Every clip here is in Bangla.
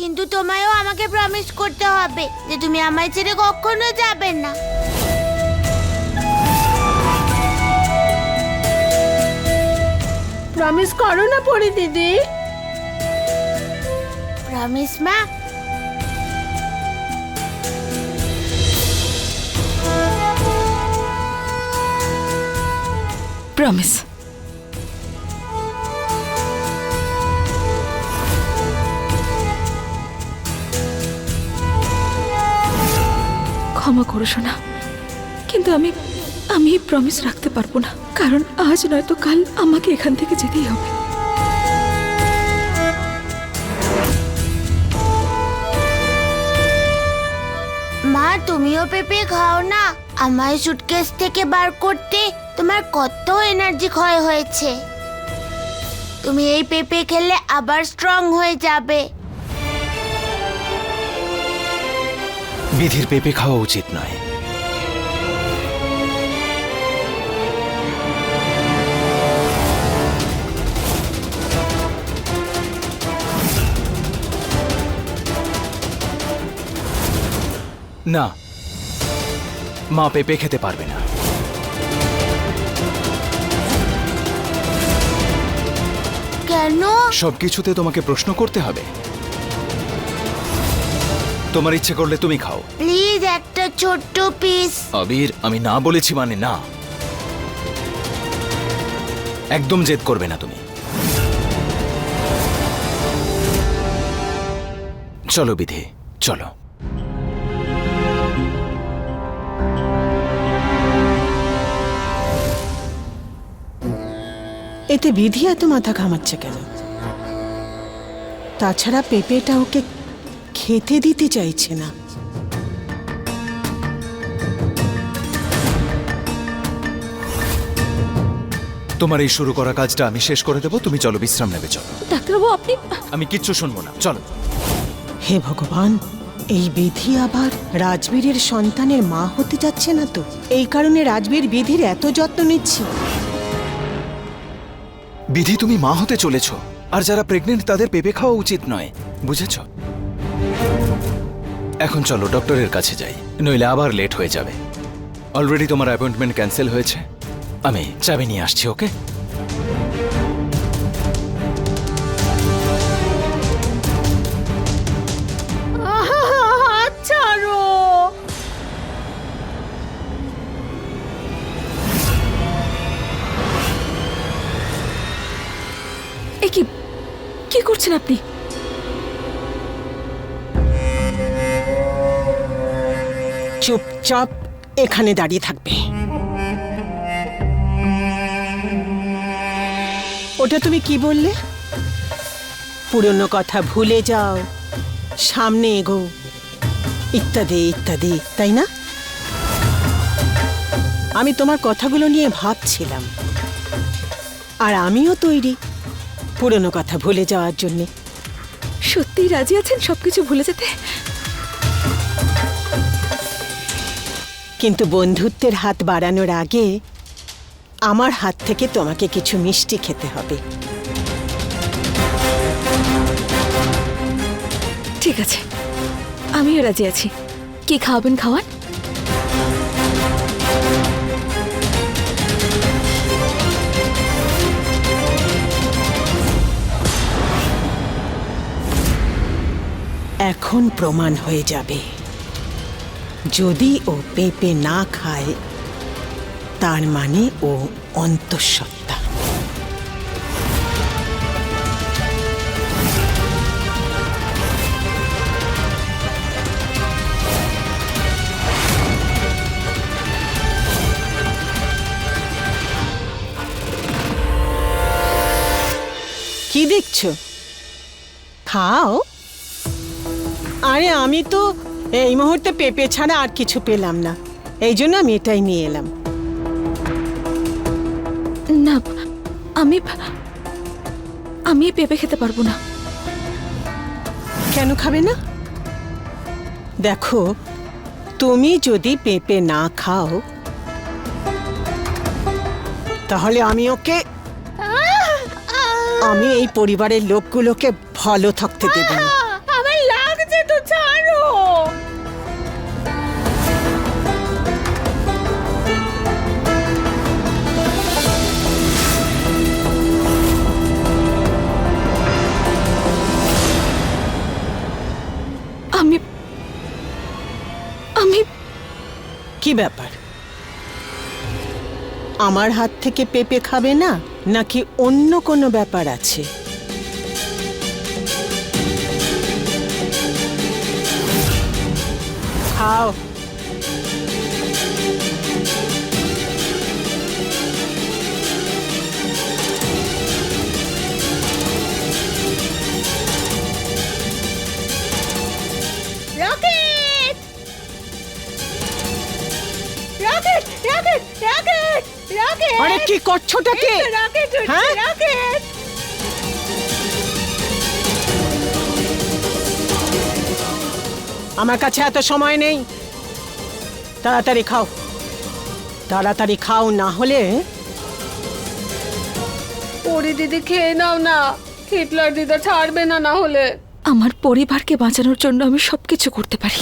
কিন্তু তোমায়ও আমাকে প্রমিস করতে হবে যে তুমি আমায় ছেড়ে কখনো যাবে না। প্রমিস করো না পরি দিদি। প্রমিস মা? প্রমিস ক্ষমা করো শোনা কিন্তু আমি আমি প্রমিস রাখতে পারব না। কারণ আজ নয়তো কাল আমাকে এখান থেকে যেতেই হবে। মা, তুমিও পেঁপে খাও না। আমায় সুটকেস থেকে বার করতে তোমার কত এনার্জি ক্ষয় হয়েছে। তুমি এই পেঁপে খেলে আবার স্ট্রং হয়ে যাবে। বিধির পেঁপে খাওয়া উচিত নয়। না মা পেঁপে খেতে পারবে না। কেন? সবকিছুতে তোমাকে প্রশ্ন করতে হবে। তোমার ইচ্ছে করলে তুমি খাও। প্লিজ একটা ছোট্ট পিস। আবির আমি না বলেছি মানে না। একদম জেদ করবে না তুমি। চলো বিধে চলো। এতে বিধি এত মাথা ঘামাচ্ছে কেন? তাছাড়া পেঁপেটা ওকে খেতে দিতে চাইছে না। তোমার এই শুরু করা কাজটা আমি শেষ করে দেবো তুমি চলো বিশ্রাম নেবে চলো। ডাক্তারবাবু আপনি আমি কিচ্ছু শুনব না চলো। হে ভগবান এই বিধি আবার রাজবীরের সন্তানের মা হতে যাচ্ছে না তো? এই কারণে রাজবীর বিধির এত যত্ন নিচ্ছি। বিধি তুমি মা হতে চলেছ। আর যারা প্রেগনেন্ট তাদের পেঁপে খাওয়া উচিত নয় বুঝেছ? এখন চলো, ডক্টরের কাছে যাই। নইলে আবার লেট হয়ে যাবে। অলরেডি তোমার অ্যাপয়েন্টমেন্ট ক্যান্সেল হয়েছে। আমি চাবি নিয়ে আসছি, ওকে? কি করছেন আপনি চুপচাপ এখানে দাঁড়িয়ে থাকবে। ওটা তুমি কি বললে? পুরনো কথা ভুলে যাও। সামনে এগো। ইত্যাদি ইত্যাদি, তাই না? আমি তোমার কথাগুলো নিয়ে ভাবছিলাম। আর আমিও তৈরি পুরনো কথা ভুলে যাওয়ার জন্যে। সত্যিই রাজি আছেন সবকিছু ভুলে যেতে? কিন্তু বন্ধুত্বের হাত বাড়ানোর আগে আমার হাত থেকে তোমাকে কিছু মিষ্টি খেতে হবে। ঠিক আছে। আমিও রাজি আছি। কি খাওয়াবেন খাওয়ান? এখন প্রমাণ হয়ে যাবে। যদি ও পেঁপে না খায়, তার মানে ও অন্তঃসত্ত্বা। কি দেখছ? খাও। আরে আমি তো এই মুহূর্তে পেঁপে ছাড়া আর কিছু পেলাম না। এই জন্য আমি এটাই নিয়ে এলাম। না আমি আমি পেঁপে খেতে পারব না। কেন খাবে না? দেখো তুমি যদি পেঁপে না খাও তাহলে আমি ওকে আমি এই পরিবারের লোকগুলোকে ভালো থাকতে দেব না। কি ব্যাপার? আমার হাত থেকে পেঁপে খাবে না নাকি অন্য কোনো ব্যাপার আছে? খাও। রকেট রকেট রকেট আরে কি করছোটা কি রকেট হ্যাঁ? রকেট আমার কাছে এত সময় নেই। তাড়াতাড়ি খাও। তাড়াতাড়ি খাও না হলে পরি দিদি খেয়ে নাও না। হিটলার দিদা ছাড়বে না না হলে। আমার পরিবারকে বাঁচানোর জন্য আমি সবকিছু করতে পারি।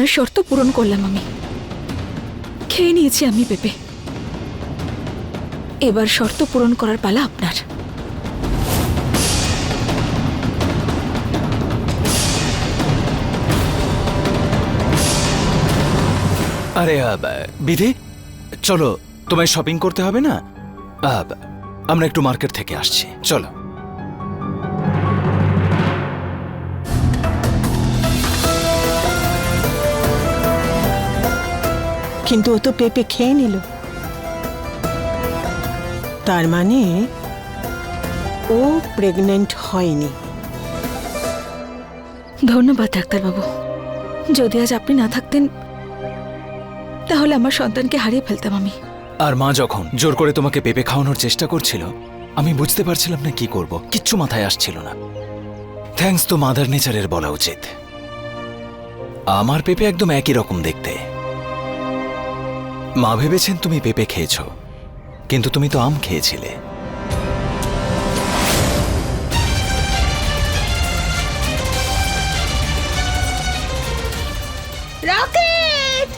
আপনার শর্ত পূরণ করলাম আমি। খেয়ে নিয়েছি আমি, পেঁপে। এবার শর্ত পূরণ করার পালা আপনার। আরে বিধি, চলো, তোমায় শপিং করতে হবে না? আমরা একটু মার্কেট থেকে আসছি। চলো। কিন্তু ও তো পেঁপে খেয়ে নিল। তার মানে ও প্রেগনেন্ট হয়নি। ধন্যবাদ ডাক্তারবাবু। যদি আজ আপনি না থাকতেন তাহলে আমার সন্তানকে হারিয়ে ফেলতাম আমি। আর মা যখন জোর করে তোমাকে পেঁপে খাওয়ানোর চেষ্টা করছিল আমি বুঝতে পারছিলাম না কি করব কিচ্ছু মাথায় আসছিল না। থ্যাংকস তো মাদার নেচারের বলা উচিত। আমার পেঁপে একদম একই রকম দেখতে। মা ভেবেছেন তুমি পেঁপে খেয়েছ কিন্তু তুমি তো আম খেয়েছিলে। রকেট!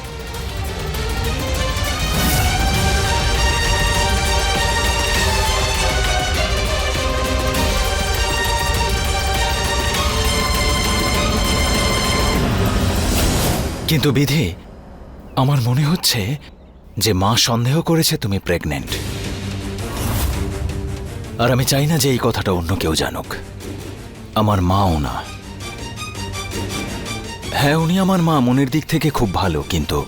কিন্তু বিধি আমার মনে হচ্ছে যে মা সন্দেহ করেছে তুমি প্রেগনেন্ট আর আমি চাই না যে এই কথাটা অন্য কেউ জানুক। আমার মাও না। হ্যাঁ উনি আমার মা, মনের দিক থেকে খুব ভালো, কিন্তু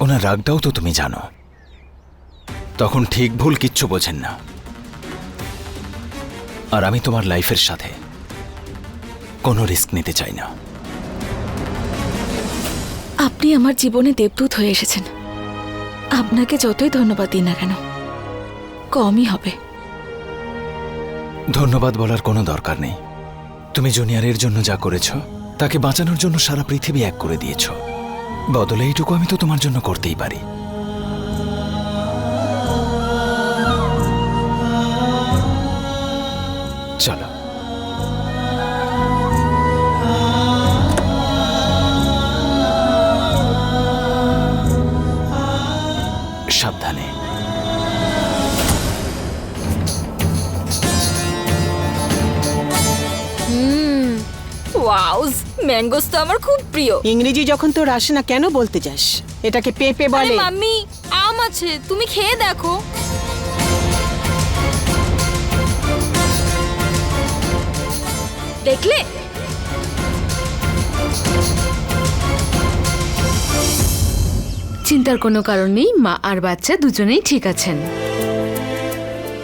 ওনার রাগটাও তো তুমি জানো। তখন ঠিক ভুল কিচ্ছু বোঝেন না। আর আমি তোমার লাইফের সাথে কোনো রিস্ক নিতে চাই না। আপনি আমার জীবনে দেবদূত হয়ে এসেছেন। আপনাকে যতই ধন্যবাদ দিই না কেন, কমই হবে। ধন্যবাদ বলার কোনো দরকার নেই। তুমি জুনিয়রের জন্য যা করেছ, তাকে বাঁচানোর জন্য সারা পৃথিবী এক করে দিয়েছ। বদলে এইটুকু আমি তো তোমার জন্য করতেই পারি। ম্যাঙ্গোস তো আমার খুব প্রিয়। ইংরেজি যখন তোর আসে না কেন বলতে যাস? এটাকে পেঁপে আরে বলে। মাম্মি আম আছে তুমি খেয়ে দেখো। দেখলে? চিন্তার কোনো কারণ নেই মা আর বাচ্চা দুজনেই ঠিক আছেন।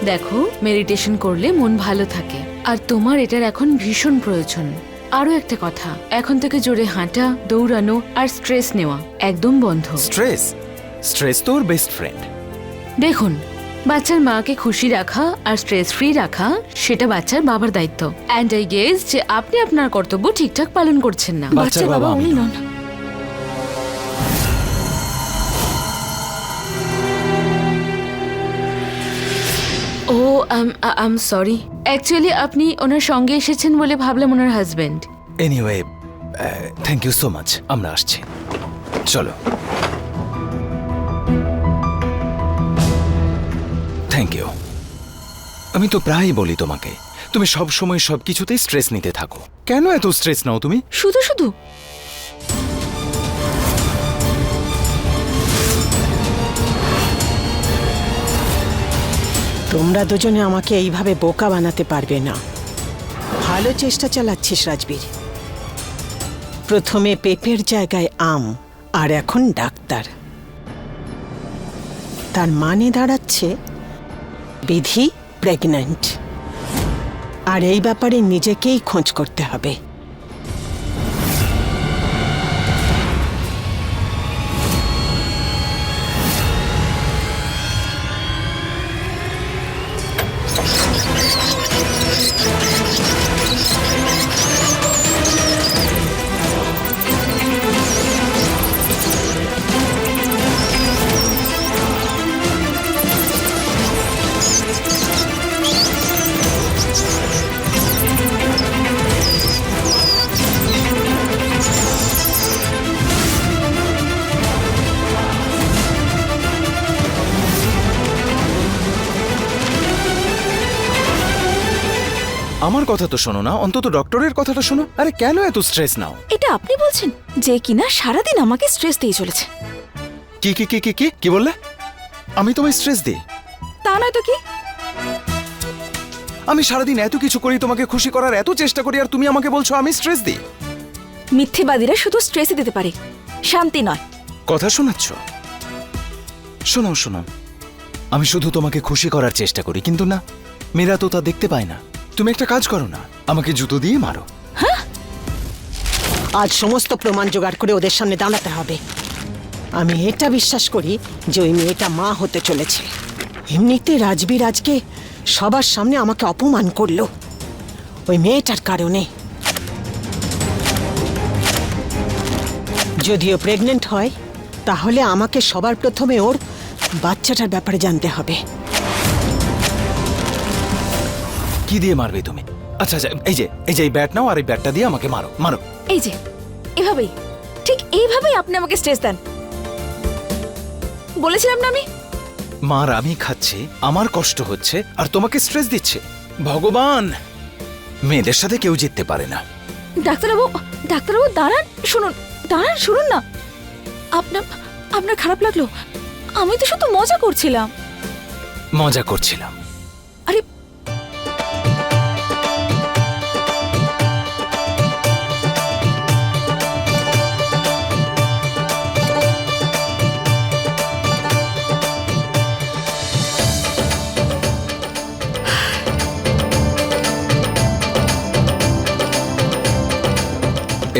দেখো মেডিটেশন করলে মন ভালো থাকে আর তোমার এটার এখন ভীষণ প্রয়োজন। আরও একটা কথা। এখন থেকে জোরে হাঁটা দৌড়ানো আর স্ট্রেস নেওয়া একদম বন্ধ। স্ট্রেস স্ট্রেস তোর বেস্ট ফ্রেন্ড দেখুন বাচ্চার মাকে খুশি রাখা আর স্ট্রেস ফ্রি রাখা সেটা বাচ্চার বাবার দায়িত্ব। অ্যান্ড আই গেস যে আপনি আপনার কর্তব্য ঠিকঠাক পালন করছেন না। বাচ্চার বাবা উনি নন। ও আম সরি অ্যাকচুয়ালি আপনি ওনার সঙ্গে এসেছেন বলে ভাবলাম ওনার husband anyway thank you so much আমরা আসছি। চলো। থ্যাংক ইউ আমি তো প্রায়ই বলি তোমাকে তুমি সব সময় সব কিছুতেই স্ট্রেস নিতে থাকো। কেন এত স্ট্রেস নাও তুমি? শুধু শুধু। তোমরা দুজনে আমাকে এইভাবে বোকা বানাতে পারবে না। ভালো চেষ্টা চালাচ্ছিস, রাজবীর। প্রথমে পেঁপের জায়গায় আম, আর এখন ডাক্তার। তার মানে দাঁড়াচ্ছে, বিধি প্রেগন্যান্ট। আর এই ব্যাপারে নিজেকেই খোঁজ করতে হবে। কথা তো শোনো না অন্তত ডক্টরের কথাটা শোনো। আরে কেন এত স্ট্রেস নাও? এটা আপনি বলছেন যে কিনা সারাদিন আমাকে স্ট্রেস দিয়ে চলেছে। কি কি কি কি কি? কি বললে? আমি তোমায় স্ট্রেস দিই। তা নয় তো কি? আমি সারাদিন এত কিছু করি তোমাকে খুশি করার এত চেষ্টা করি আর তুমি আমাকে বলছো আমি স্ট্রেস দিই। মিথ্যেবাদীরা শুধু স্ট্রেসই দিতে পারে। শান্তি নয়। কথা শোনাচ্ছ? শোনাও শোনাও। আমি শুধু তোমাকে খুশি করার চেষ্টা করি কিন্তু না মেয়েরা তো তা দেখতে পায় না। তুমি একটা কাজ করো না, আমাকে জুতো দিয়ে মারো। আজ সমস্ত প্রমাণ জোগাড় করে ওদের সামনে দাঁড়াতে হবে। আমি এটা বিশ্বাস করি যে ওই মেয়েটা মা হতে চলেছে। এমনিতে রাজবীর আজকে সবার সামনে আমাকে অপমান করল। ওই মেয়েটার কারণে। যদিও প্রেগনেন্ট হয়, তাহলে আমাকে সবার প্রথমে ওর বাচ্চাটার ব্যাপারে জানতে হবে। কি দিয়ে মারবে তুমি? আচ্ছা আচ্ছা এই যে এই যে এই ব্যাট নাও আর এই ব্যাটটা দিয়ে আমাকে মারো মারো। এই যে এভাবেই ঠিক এইভাবেই আপনি আমাকে স্ট্রেস দেন। বলেছিলাম না আমি? মার আমি খাচ্ছি আমার কষ্ট হচ্ছে আর তোমাকে স্ট্রেস দিচ্ছে। ভগবান! মেয়েদের সাথে কেউ জিততে পারে না। ডাক্তারবাবু ডাক্তারবাবু দাঁড়ান শুনুন দাঁড়ান শুনুন না। আপনার আপনার খারাপ লাগল আমি তো শুধু মজা করছিলাম। মজা করছিলাম।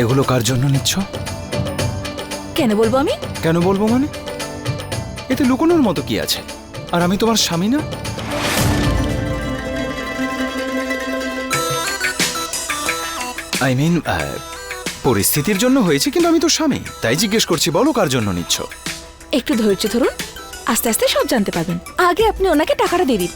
এগুলো কার জন্য নিচ্ছ? কেন বলব আমি? কেন বলব মানে? এতে লুকোনোর মতো কি আছে? আর আমি তোমার স্বামী না? আই মিন পরিস্থিতির জন্য হয়েছে কিন্তু আমি তো স্বামী। তাই জিজ্ঞেস করছি বলো কার জন্য নিচ্ছ? একটু ধৈর্য ধরুন। আস্তে আস্তে সব জানতে পারবেন। আগে আপনি ওনাকে টাকাটা দিয়ে দিন।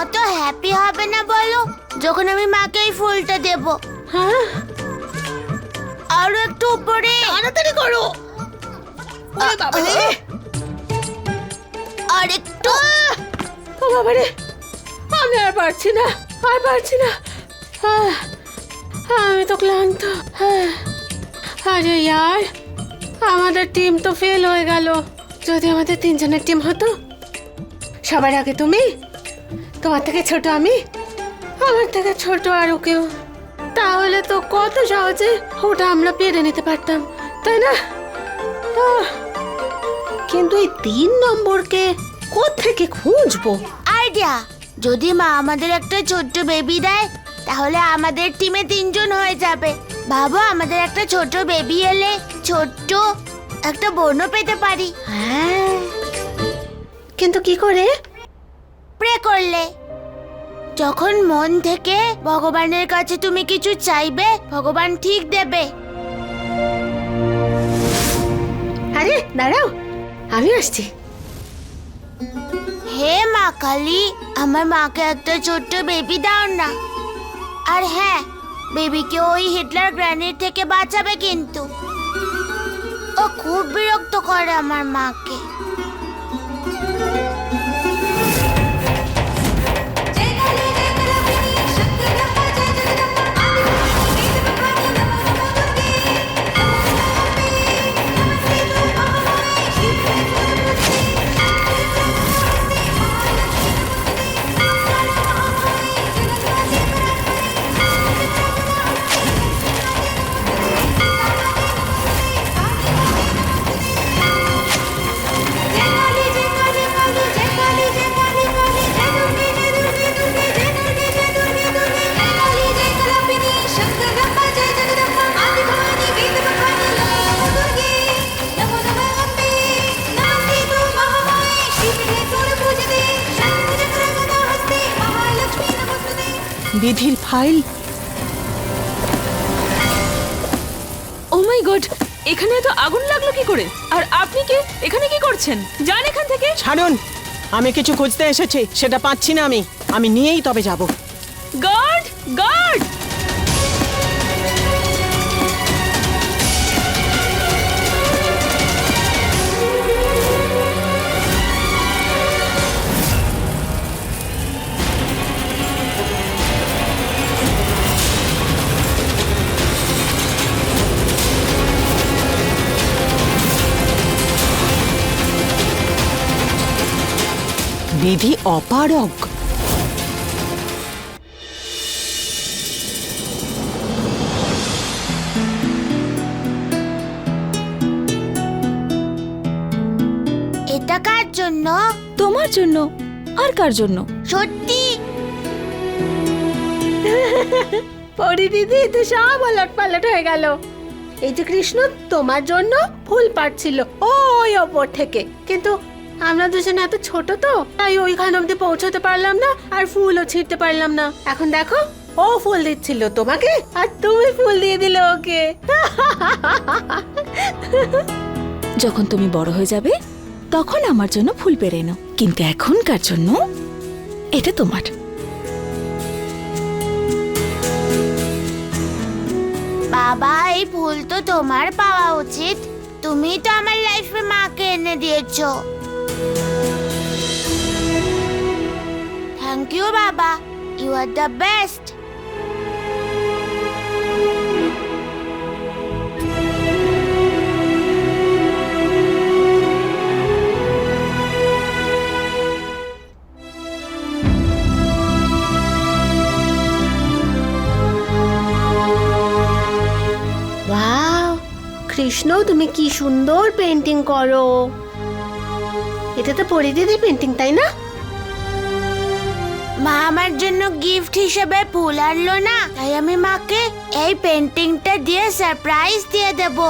কত হ্যাপি হবে না বলো যখন আমি মাকে এই ফুলটা দেব। হ্যাঁ? আরও একটু উপরে। তাড়াতাড়ি করো। রে। আর একটু ও বাবারে আমি আর পারছি না আর পারছি না। আমি তো ক্লান্ত। হ্যাঁ। আরে ইয়ার আমাদের টিম তো ফেল হয়ে গেল। যদি আমাদের তিনজনের টিম হতো সবার আগে তুমি তোমার থেকে ছোট আমি? আমার থেকে ছোট আর কেউ? তাহলে তো কত সহজে ওটা আমরা পেরে নিতে পারতাম তাই না? কিন্তু এই তিন নম্বরকে কোত্থেকে খুঁজবো? আইডিয়া! যদি মা আমাদের একটা ছোট্ট বেবি দেয় তাহলে আমাদের টিমে তিনজন হয়ে যাবে। ভাবো আমাদের একটা ছোট বেবি এলে ছোট্ট একটা বোনও পেতে পারি। হ্যাঁ। কিন্তু কি করে? প্রে করলে। যখন মন থেকে ভগবানের কাছে তুমি কিছু চাইবে ভগবান ঠিক দেবে। আরে দাঁড়াও আমি আসছি। হে মা কালী আমার মাকে একটা ছোট্ট বেবি দাও না। আর হ্যাঁ বেবিকে ওই হিটলার গ্র্যানির থেকে বাঁচাবে কিন্তু। ও খুব বিরক্ত করে আমার মাকে। মাই গড এখানে এত আগুন লাগল কি করে? আর আপনি কি? এখানে কি করছেন? যান এখান থেকে। ছাড়ুন আমি কিছু খুঁজতে এসেছি সেটা পাচ্ছি না আমি। আমি নিয়েই তবে যাব। গড গার্ড বিধি অপারগ। এটা কার জন্য? তোমার জন্য। আর কার জন্য? সত্যি? পরি দিদি তো সব ওলট পালট হয়ে গেল। এই যে কৃষ্ণ তোমার জন্য ফুল পাচ্ছিল ওই ওপর থেকে। কিন্তু আমরা দুজনে এত ছোট তো তাই ওইখান অব্দি পৌঁছতে পারলাম না আর ফুলও ছিঁড়তে পারলাম না। এখন দেখো ও ফুল দিচ্ছিল তোমাকে আর তুমি ফুল দিয়ে দিলে ওকে। যখন তুমি বড় হয়ে যাবে তখন আমার জন্য ফুল পেরে এনো। কিন্তু এখনকার জন্য এটা তোমার। বাবা এই ফুল তো তোমার পাওয়া উচিত। তুমি তো আমার লাইফে মাকে এনে দিয়েছ। থ্যাংক ইউ বাবা you are the best wow Krishna তুমি কি সুন্দর পেন্টিং করো এটা তো পরি দিদি পেন্টিং তাই না? মা আমার জন্য গিফট হিসেবে ফুল আনলো না তাই আমি মাকে এই পেন্টিংটা দিয়ে সারপ্রাইজ দিয়ে দেবো।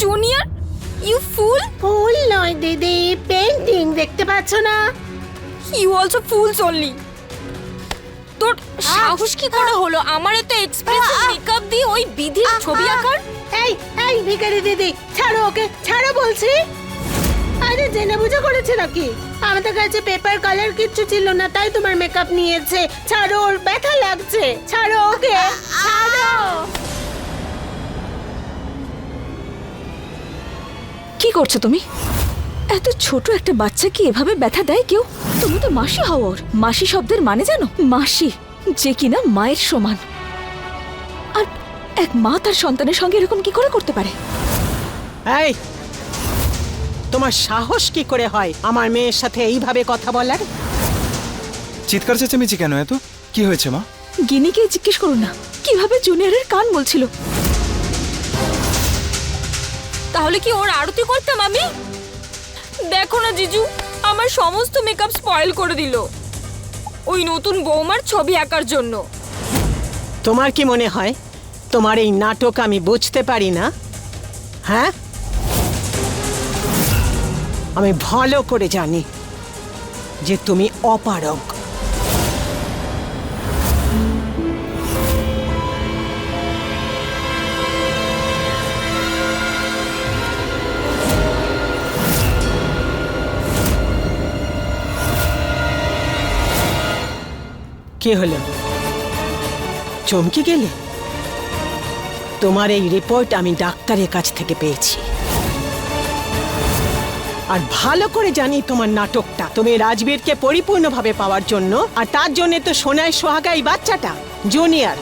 জুনিয়র ইউ ফুল ফুল নয় দিদি পেন্টিং দেখতে পাচ্ছ না? ইউ অলসো ফুলস অনলি তোর সাহস কি করে হলো? আমার এত এক্সপ্রেসিভ মেকআপ দিয়ে ওই বিধির ছবি আঁকার? এই এই ভিখারি দিদি ছাড়ো ওকে ছাড়ো বলছি। জেনে বুঝে করেছে নাকি? আমাদের কাছে পেপার কালার কিচ্ছু ছিল না তাই তোমার মেকআপ নিয়েছে। ছাড়ো ওর ব্যথা লাগছে। ছাড়ো ওকে ছাড়ো। কি করছ তুমি? এত ছোট একটা বাচ্চা কি এভাবে ব্যথা দেয় কেউ? তুমি তো মাসি হও ওর। মাসি শব্দের মানে জানো? মাসি যে কিনা মায়ের সমান। আর এক মা তার সন্তানের সঙ্গে এরকম কি করে করতে পারে? এই তোমার সাহস কি করে হয় আমার মেয়ের সাথে এইভাবে কথা বলার? চিৎকার চেঁচামেচি কেন এত? কি হয়েছে মা? গিনিকে জিজ্ঞেস করুন না। কীভাবে জুনিয়রের কান বলছিল? তাহলে কি ওর আরতি করতাম আমি দেখো না জিজু আমার সমস্ত মেকআপ স্পয়েল করে দিল। ওই নতুন বৌমার ছবি আঁকার জন্য। তোমার কি মনে হয়? তোমার এই নাটক আমি বুঝতে পারি না। হ্যাঁ? আমি ভালো করে জানি যে তুমি অপারগ। কে হলো? চমকে গেলে? তোমার এই রিপোর্ট আমি ডাক্তারের কাছ থেকে পেয়েছি। আর ভালো করে জানি তোমার নাটকটা। তুমি রাজবীরকে পরিপূর্ণভাবে পাওয়ার জন্য, আর তার জন্য তো সোনায় সোহাগা এই বাচ্চাটা, জুনিয়র।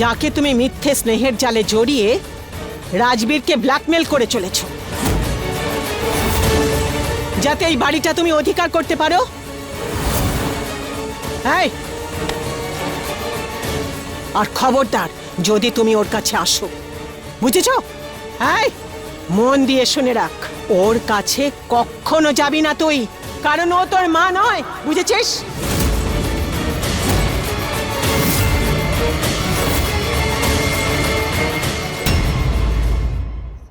যাকে তুমি মিথ্যে স্নেহের জালে জড়িয়ে রাজবীরকে ব্ল্যাকমেল করে চলেছ। যাতে এই বাড়িটা তুমি অধিকার করতে পারো। আর খবরদার, যদি তুমি ওর কাছে আসো। বুঝেছ? এই! মন দিয়ে শুনে রাখ, ওর কাছে কখনো যাবি না তুই, কারণ ও তোর মা নয়, বুঝেছিস?